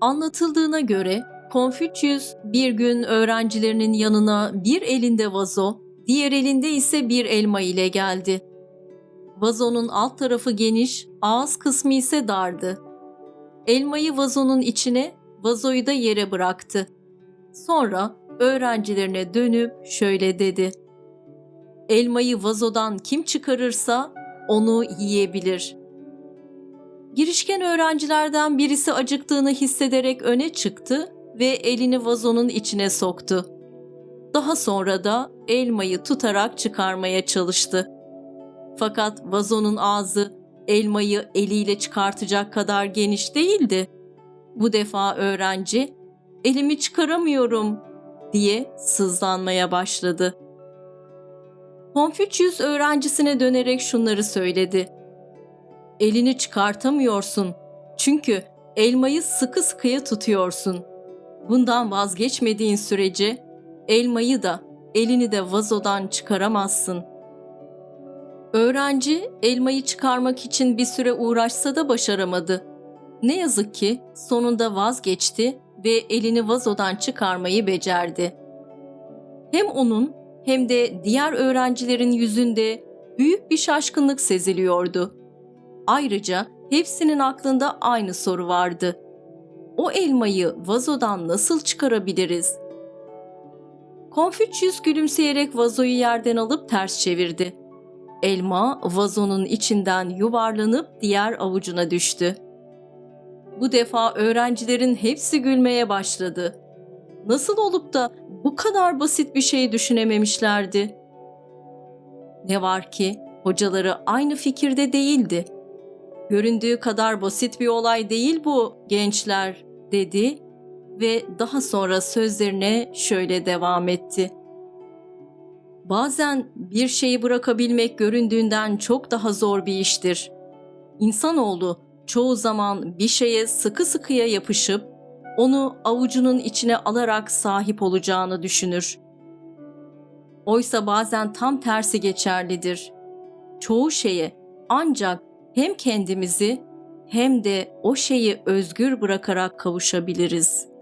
Anlatıldığına göre Konfüçyüs bir gün öğrencilerinin yanına bir elinde vazo, diğer elinde ise bir elma ile geldi. Vazonun alt tarafı geniş, ağız kısmı ise dardı. Elmayı vazonun içine, vazoyu da yere bıraktı. Sonra öğrencilerine dönüp şöyle dedi. Elmayı vazodan kim çıkarırsa onu yiyebilir. Girişken öğrencilerden birisi acıktığını hissederek öne çıktı ve elini vazonun içine soktu. Daha sonra da elmayı tutarak çıkarmaya çalıştı. Fakat vazonun ağzı elmayı eliyle çıkartacak kadar geniş değildi. Bu defa öğrenci elimi çıkaramıyorum diye sızlanmaya başladı. Konfüçyüs öğrencisine dönerek şunları söyledi. Elini çıkartamıyorsun çünkü elmayı sıkı sıkıya tutuyorsun. Bundan vazgeçmediğin sürece elmayı da elini de vazodan çıkaramazsın. Öğrenci elmayı çıkarmak için bir süre uğraşsa da başaramadı. Ne yazık ki sonunda vazgeçti ve elini vazodan çıkarmayı becerdi. Hem onun hem de diğer öğrencilerin yüzünde büyük bir şaşkınlık seziliyordu. Ayrıca hepsinin aklında aynı soru vardı. O elmayı vazodan nasıl çıkarabiliriz? Konfüçyüs gülümseyerek vazoyu yerden alıp ters çevirdi. Elma vazonun içinden yuvarlanıp diğer avucuna düştü. Bu defa öğrencilerin hepsi gülmeye başladı. Nasıl olup da bu kadar basit bir şey düşünememişlerdi? Ne var ki hocaları aynı fikirde değildi. Göründüğü kadar basit bir olay değil bu gençler dedi ve daha sonra sözlerine şöyle devam etti. Bazen bir şeyi bırakabilmek göründüğünden çok daha zor bir iştir. İnsanoğlu çoğu zaman bir şeye sıkı sıkıya yapışıp onu avucunun içine alarak sahip olacağını düşünür. Oysa bazen tam tersi geçerlidir. Çoğu şeye ancak hem kendimizi hem de o şeyi özgür bırakarak kavuşabiliriz.''